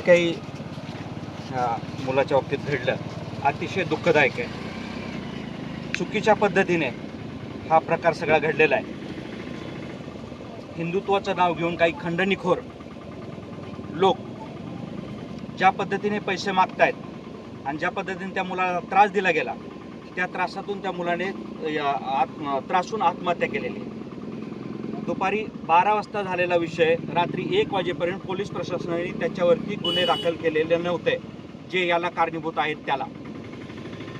काही मुलाच्या बाबतीत घडलं अतिशय दुःखदायक आहे चुकीच्या पद्धतीने हा प्रकार सगळा घडलेला आहे हिंदुत्वाचं नाव घेऊन काही खंडणीखोर लोक ज्या पद्धतीने पैसे मागतायत आणि ज्या पद्धतीने त्या मुलाला त्रास दिला गेला त्या त्रासातून त्या मुलाने या आत्म त्रासून आत्महत्या केलेली आहे. दुपारी बारा वाजता झालेला विषय रात्री एक वाजेपर्यंत पोलीस प्रशासनाने त्याच्यावरती गुन्हे दाखल केलेले नव्हते जे याला कारणीभूत आहेत त्याला.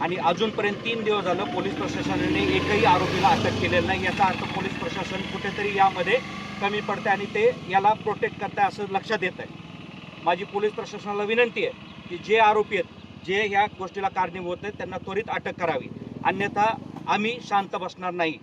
आणि अजूनपर्यंत तीन दिवस झालं पोलीस प्रशासनाने एकही आरोपीला अटक केलेलं नाही. याचा अर्थ पोलीस प्रशासन कुठेतरी यामध्ये कमी पडते आणि ते याला प्रोटेक्ट करते असं लक्षात येत आहे माझी पोलीस प्रशासनाला विनंती आहे की जे आरोपी आहेत जे या गोष्टीला कारणीभूत आहेत त्यांना त्वरित अटक करावी. अन्यथा आम्ही शांत बसणार नाही.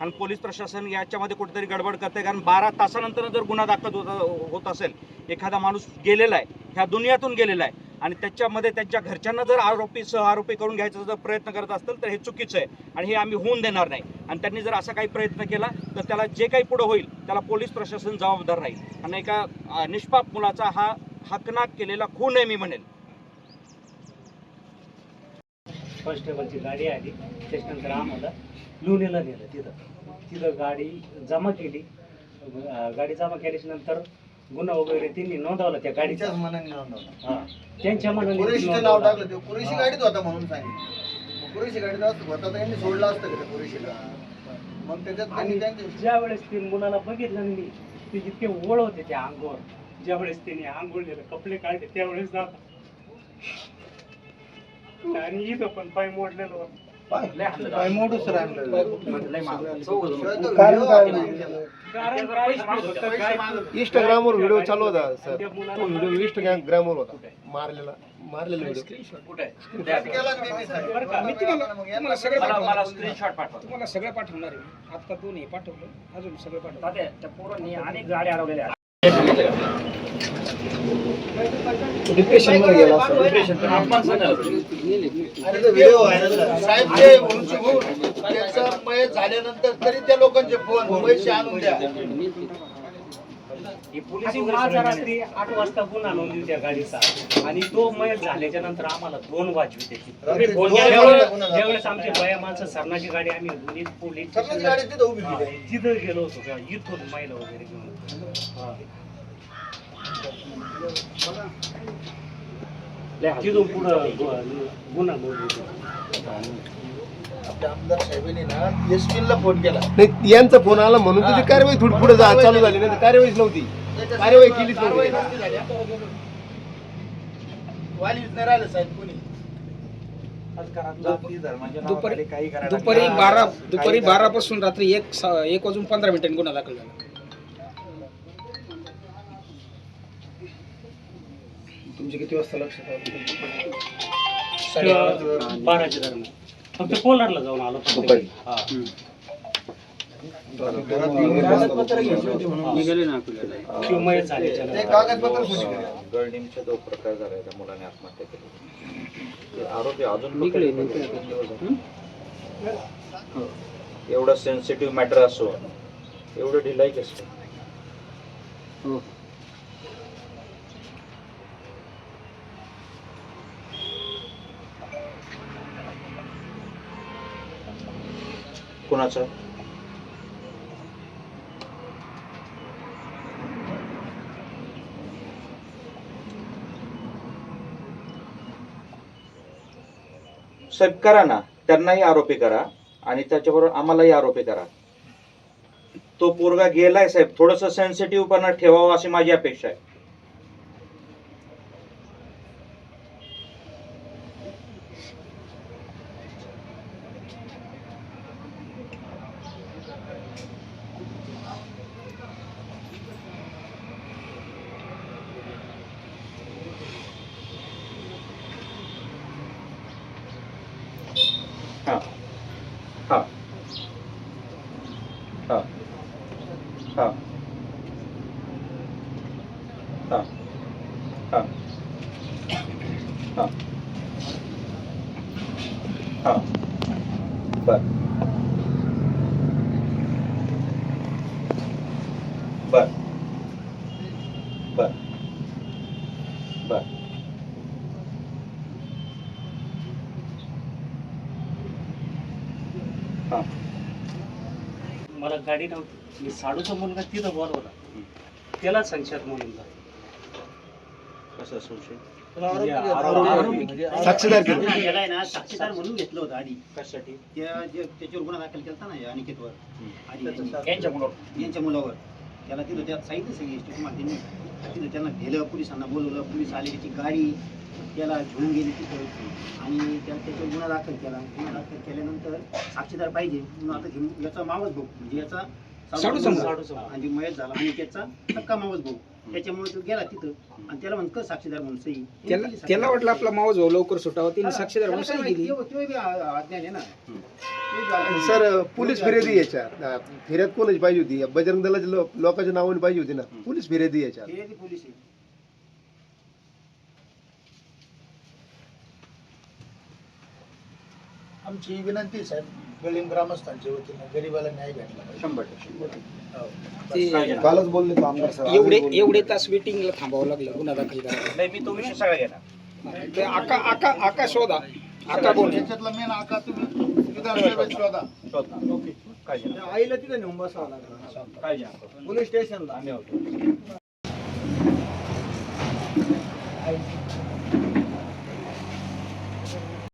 आणि पोलीस प्रशासन याच्यामध्ये कुठेतरी गडबड करते कारण बारा तासानंतर जर गुन्हा दाखल होत होत असेल एखादा माणूस गेलेला आहे ह्या दुनियातून गेलेला आहे आणि त्याच्यामध्ये त्यांच्या घरच्यांना जर आरोपी सह आरोपी करून घ्यायचा जर प्रयत्न करत असतील तर हे चुकीचं आहे. आणि हे आम्ही होऊन देणार नाही. आणि त्यांनी जर असा काही प्रयत्न केला तर त्याला जे काही पुढं होईल त्याला पोलीस प्रशासन जबाबदार राहील. आणि एका निष्पाप मुलाचा हा हकनाक केलेला खून आहे मी म्हणेल. कॉन्स्टेबलची गाडी आली. त्याच्यानंतर आम्हाला लोणीला नेलं तिथं. तिथं गाडी जमा केली. गाडी जमा केल्याच्यानंतर गुन्हा वगैरे त्यांनी नोंदवला त्या गाडीचा. त्यांच्याच मनाने नोंदवलं. हा. त्यांच्या मनाने कुरेशीचं नाव. टाकलं. ते कुरेशी गाडीत होता म्हणून सांगितलं. मग कुरेशी गाडीत होता तर यांनी सोडलं असतं का त्या कुरेशीला मग त्याच्यात आणि त्यांनी त्यांचे ज्या वेळेस ते मुलाला बघितलं ना मी ते इतके ओळ होते त्या अंगावर ज्या वेळेस त्यांनी आंघोळ दिलं कपडे काढले त्यावेळेस जात आणि इथं पण पाय मोडलेलं होतं. पाय मोडूच कारण काय नाही. कारण काय- इंस्टाग्रामवर व्हिडिओ चालू होता सर. त्या तो व्हिडिओ इंस्टाग्रामवर होता. मारलेला मारलेला व्हिडिओ. बरं का? मी तुम्हाला सगळं मला- पाठवा. मला स्क्रीनशॉट पाठवा तुम्हाला सगळं पाठवणार आहे. आता दोन्ही पाठवलं अजून सगळं पाठवलं. त्या पोरांनी अनेक गाड्या अडवलेल्या आहेत. डिप्रेशनमध्ये गेला. साहेब उंची होऊन त्याचं मय झाल्यानंतर तरी त्या लोकांचे फोन पैसे आणून द्या. ही पोलिसिंग आज रात्री आठ वाजता गुन्हा नोंदली त्या गाडीचा. आणि तो मयत झाल्याच्यानंतर आम्हाला दोन वाजवी त्याची. ज्यावेळेस आमची बाया माणसं सरणाची गाडी आम्ही पोलीस गाडी तिथं हा, गेलो होतो का? इथून मैल वगैरे घेऊन. तिथून पुढं गु- गुन्हा नोंदवली आपल्या आमदार साहेबांनी ना एसपी ला फोन केला. नाही यांचा फोन आला म्हणून तुझी कार्यवाही थोडी पुढे चालू झाली नाही तर कार्यवाहीच नव्हती. कार्यवाही केलीच कारवाई नव्हती नसती झाली. वालीच नाही राहिलं साहेब कोणी. दुपारी दुपारी बारा दुपारी बारा पासून रात्री एक सा- एक वाजून पंधरा मिनिटांनी गुन्हा दाखल झाला. तुमचे किती वाजता लक्षात बाराच्या दरम्यान फक्त कोलारला जाऊन आलो फक्त. दुपारी. हा. कागदपत्र घ्यायची होती म्हणून शिव मयत झाल्याच्या ते नंतर. कागदपत्र कोणी केलं? गळणीमचा जो प्रकार झाला त्या मुलाने आत्महत्या केली ते आरोपी अजून पकडले. तीन दिवस झाले. हो. एवढं सेन्सिटिव्ह मॅटर असो एवढं ढिलाई कसं कुणाचं? साहेब करा ना. त्यांनाही आरोपी करा आणि त्याच्याबरोबर आम्हालाही आरोपी करा. तो पोरगा गेलाय साहेब. थोडस सेन्सिटिव्ह पण ठेवावं अशी माझी अपेक्षा आहे. हा. हा. हा. हा. हा. हा हा बर बर बर बर हा. मला गाडी नव्हती. मी साडूचा मुलगा तिथं बोलवला त्याला संशयात म्हणून जा. कसं संशय? म्हणजे आरोपी. साक्षीदार ना म्हणून घेतलं होतं आधी. कशासाठी? त्या जे त्याच्यावर गुन्हा दाखल केला ना या अनिकेतवर. यांच्या मुलावर. यांच्या मुलावर. त्याला तिथं त्यात सांगितलं सगळी त्यांनी तिथं त्यांना गेलं पोलिसांना बोलवलं. पोलीस आले त्याची गाडी त्याला घेऊन गेली तिथं आणि त्याला त्याच्यावर गुन्हा दाखल केला. गुन्हा दाखल केल्यानंतर साक्षीदार पाहिजे. म्हणून आता हे- याचा मावस भाऊ. म्हणजे याचा. आणि मयत झाला. आणि त्याचा सक्का मावस भाऊ. त्याच्यामुळे तो गेला तिथं. आणि त्याला म्हणत साक्षीदार म्हणून सही. त्याला. वाटलं आपला मावस भाऊ लवकर सुटावा. तिने हा, साक्षीदार म्हणून सही काय केली माहिती, तो- तो बी आ- अज्ञान आहे ना. सर पोलीस फिर्यादी याच्या फिर्याद कोणाची पाहिजे होती? बजरंग दलाच्या लो- लोकांच्या नावाने पाहिजे होती ना. पोलीस फिर्यादी याच्या ते पोलीस आहे. आमची विनंती आहे, साहेब. गलिंग ग्रामस्थांच्या वतीनं गरीबाला न्याय भेटला पाहिजे. शंभर टक्के हो. ते कालच बोलले तो आमदार साहेब. एवढे एवढे तास वेटिंगला थांबावं लागलं गुन्हा दाखल करायला. नाही मी तो विषय सगळा घेणार. ते आका आका आका शोधा. आका बोल त्याच्यातला मेन आका तुम्ही विधानसभेत शोधा. शोधणार. काय घेणार? आईला तिथे नेऊन बसावं लागलं. काय घेणार? पोलीस स्टेशनला. आम्ही होतो